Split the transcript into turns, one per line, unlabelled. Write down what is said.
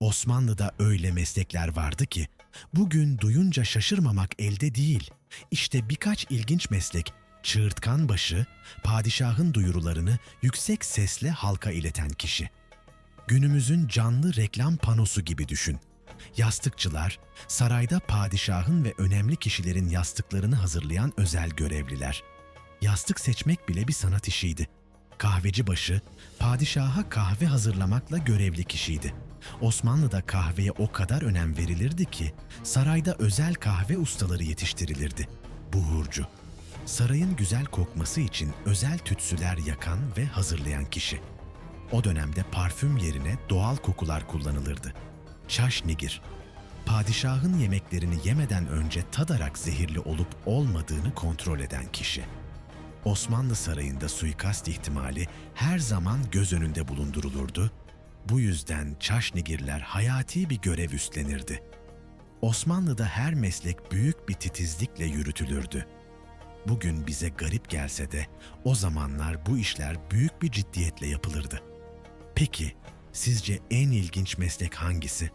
Osmanlı'da öyle meslekler vardı ki bugün duyunca şaşırmamak elde değil. İşte birkaç ilginç meslek çığırtkan başı, padişahın duyurularını yüksek sesle halka ileten kişi. Günümüzün canlı reklam panosu gibi düşün. Yastıkçılar, sarayda padişahın ve önemli kişilerin yastıklarını hazırlayan özel görevliler. Yastık seçmek bile bir sanat işiydi. Kahveci başı, padişaha kahve hazırlamakla görevli kişiydi. Osmanlı'da kahveye o kadar önem verilirdi ki sarayda özel kahve ustaları yetiştirilirdi. Buhurcu, sarayın güzel kokması için özel tütsüler yakan ve hazırlayan kişi. O dönemde parfüm yerine doğal kokular kullanılırdı. Çaşnigir, padişahın yemeklerini yemeden önce tadarak zehirli olup olmadığını kontrol eden kişi. Osmanlı sarayında suikast ihtimali her zaman göz önünde bulundurulurdu. Bu yüzden çaşnigirler hayati bir görev üstlenirdi. Osmanlı'da her meslek büyük bir titizlikle yürütülürdü. Bugün bize garip gelse de o zamanlar bu işler büyük bir ciddiyetle yapılırdı. Peki sizce en ilginç meslek hangisi?